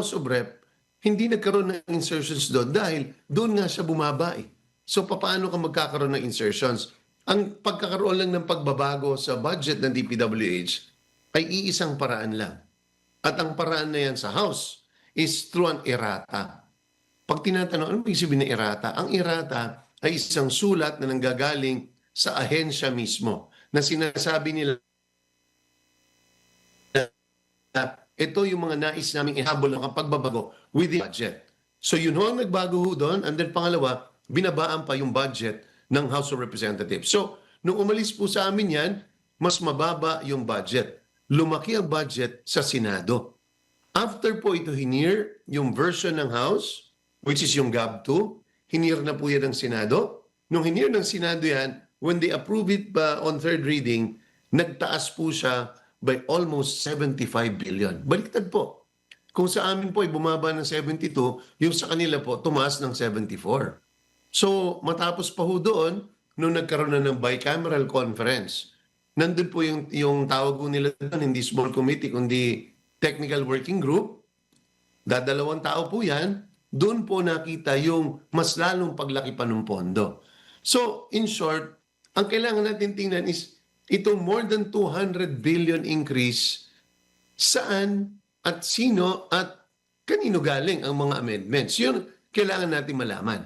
House of Rep, hindi nagkaroon ng insertions doon dahil doon nga siya bumaba eh. So paano ka magkakaroon ng insertions? Ang pagkakaroon lang ng pagbabago sa budget ng DPWH ay iisang paraan lang. At ang paraan na yan sa House is through an errata. Pag tinatanong, ano ibig sabihin ng errata? Ang errata ay isang sulat na nanggagaling sa ahensya mismo na sinasabi nila na ito yung mga nais naming ihabol ng pagbabago with the budget. So yun ho ang nagbago ho doon. And then pangalawa, binabaan pa yung budget ng House of Representatives. So, nung umalis po sa amin yan, mas mababa yung budget. Lumaki ang budget sa Senado. After po ito hinir, yung version ng House, which is yung GAB 2, hinir na po yan ng Senado. Nung hinir ng Senado yan, when they approve it pa on third reading, nagtaas po siya by almost 75 billion. Baliktad po. Kung sa amin po ay bumaba ng 72, yung sa kanila po tumaas ng 74. So matapos pa ho doon, nung nagkaroon na ng bicameral conference, nandun po yung, yung tawag nila doon, hindi small committee, kundi technical working group. Dadalawang tao po yan. Doon po nakita yung mas lalong paglaki pa ng pondo. So, in short, ang kailangan natin tingnan is itong more than 200 billion increase, saan at sino at kanino galing ang mga amendments. Yun kailangan natin malaman.